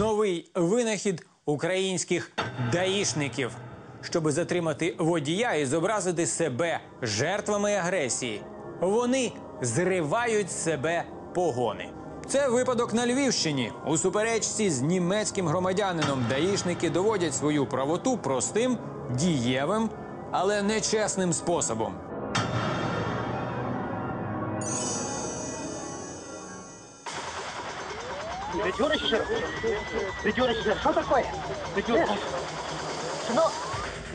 новий винахід українських даїшників, щоб затримати водія і зобразити себе жертвами агресії. Вони зривають себе погони. Це випадок на Львівщині. У суперечці з німецьким громадянином даїшники доводять свою правоту простим, дієвим, але нечесним способом. Придюрочка? Придюрочка, що таке? Придюрочка. Ну,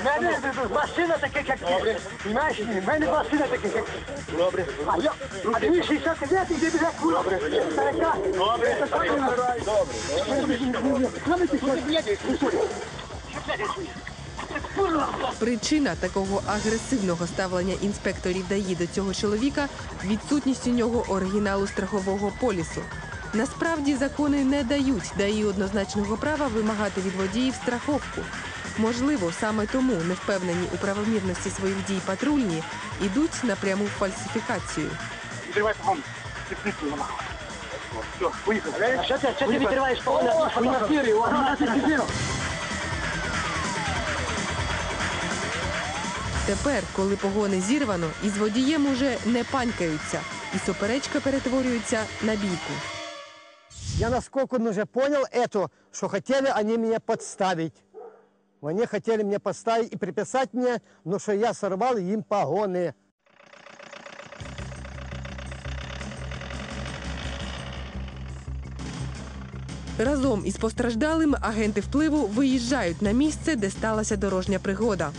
в мене машина така, як ти. Знаєш, в мене машина така, як ти. Добре. А я, а ти 69 іде біля кура. Старика. Добре. Причина такого агресивного ставлення інспекторів ДАІ до цього чоловіка відсутність у нього оригіналу страхового полісу. Насправді закони не дають ДАІ однозначного права вимагати від водіїв страховку. Можливо, саме тому невпевнені у правомірності своїх дій патрульні ідуть на пряму фальсифікацію. Відривай погон. Ти прикуй. Все, поїхали. Що ти, що ти відриваєш погон? На фірі, на фірі. Тепер, коли погони зірвано, із водієм уже не панькаються, і суперечка перетворюється на бійку. Я насколько уже понял это, что хотели они меня подставить. Они хотели меня подставить и приписать мне, но что я сорвал им погоны. Разом із постраждалим агенти впливу виїжджають на місце, де сталася дорожня пригода.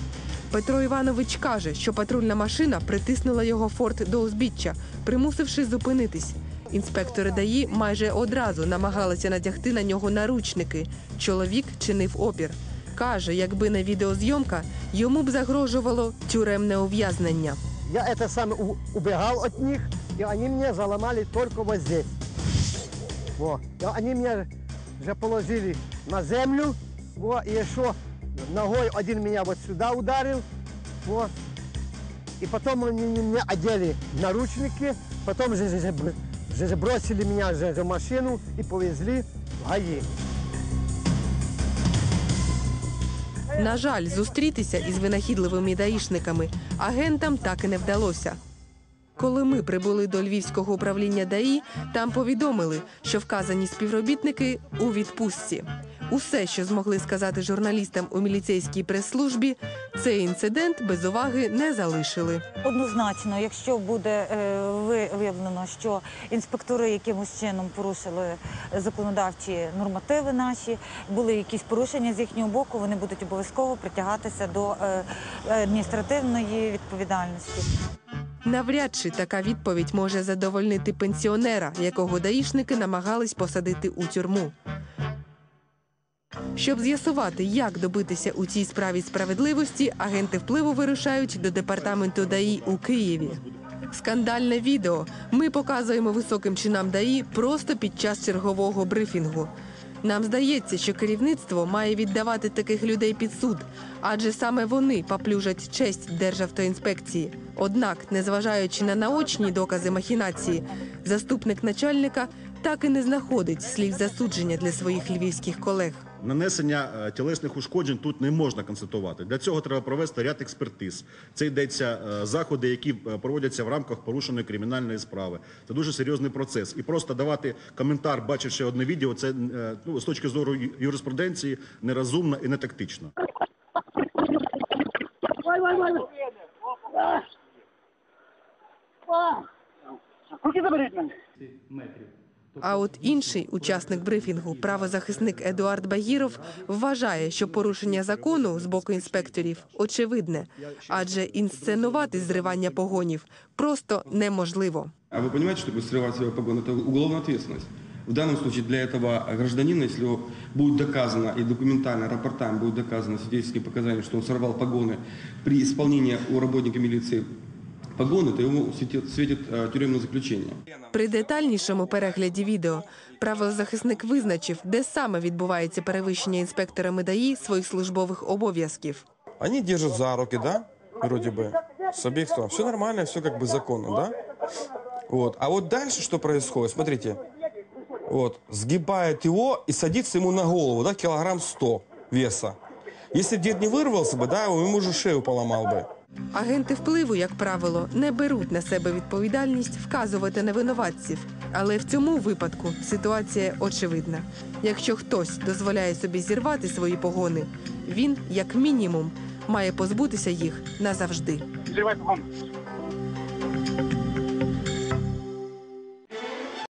Петро Іванович каже, що патрульна машина притиснула його форт до узбіччя, примусивши зупинитись. Інспектори ДАІ майже одразу намагалися надягти на нього наручники. Чоловік чинив опір. Каже, якби не відеозйомка, йому б загрожувало тюремне ув'язнення. Я это сам у- убегал от них, и они меня заломали только вот здесь. Во. И они меня же положили на землю, во, и еще ногой один меня вот сюда ударил, вот. И потом они меня одели в наручники, потом же, бросили меня в машину и повезли в ГАИ. На жаль, зустрітися із винахідливими даїшниками агентам так і не вдалося. Коли ми прибули до львівського управління ДАІ, там повідомили, що вказані співробітники у відпустці. Усе, що змогли сказати журналістам у міліцейській прес-службі, цей інцидент без уваги не залишили. Однозначно, якщо буде е, виявлено, що інспектори якимось чином порушили законодавчі нормативи наші, були якісь порушення з їхнього боку, вони будуть обов'язково притягатися до е, адміністративної відповідальності. Навряд чи така відповідь може задовольнити пенсіонера, якого даїшники намагались посадити у тюрму. Щоб з'ясувати, як добитися у цій справі справедливості, агенти впливу вирушають до департаменту ДАІ у Києві. Скандальне відео ми показуємо високим чинам ДАІ просто під час чергового брифінгу. Нам здається, що керівництво має віддавати таких людей під суд, адже саме вони поплюжать честь Державтоінспекції. Однак, незважаючи на наочні докази махінації, заступник начальника так і не знаходить слів засудження для своїх львівських колег. Нанесення е, тілесних ушкоджень тут не можна констатувати. Для цього треба провести ряд експертиз. Це йдеться е, заходи, які е, проводяться в рамках порушеної кримінальної справи. Це дуже серйозний процес. І просто давати коментар, бачивши одне відео, це ну, з точки зору юриспруденції нерозумно і не тактично. Руки заберіть мене. А от інший учасник брифінгу, правозахисник Едуард Багіров, вважає, що порушення закону з боку інспекторів очевидне, адже інсценувати зривання погонів просто неможливо. А вы понимаете, что такое срывать свой погон? Это уголовная ответственность. В данном случае для этого гражданина, если будет доказано и документально, рапортами будет доказано свидетельские показания, что он сорвал погоны при исполнении у работника милиции погоны, то ему светит, светит э, тюремное заключение. При детальнішому перегляді відео правозахисник визначив, де саме відбувається перевищення інспекторами ДАІ своїх службових обов'язків. Они держат за руки, да, вроде бы, с обеих сторон. Все нормально, все как бы законно, да? Вот. А вот дальше что происходит? Смотрите, вот, сгибает его и садится ему на голову, да, килограмм 100 веса. Если бы дед не вырвался бы, да, ему уже шею поломал бы. Агенти впливу, як правило, не беруть на себе відповідальність вказувати на винуватців. Але в цьому випадку ситуація очевидна. Якщо хтось дозволяє собі зірвати свої погони, він, як мінімум, має позбутися їх назавжди.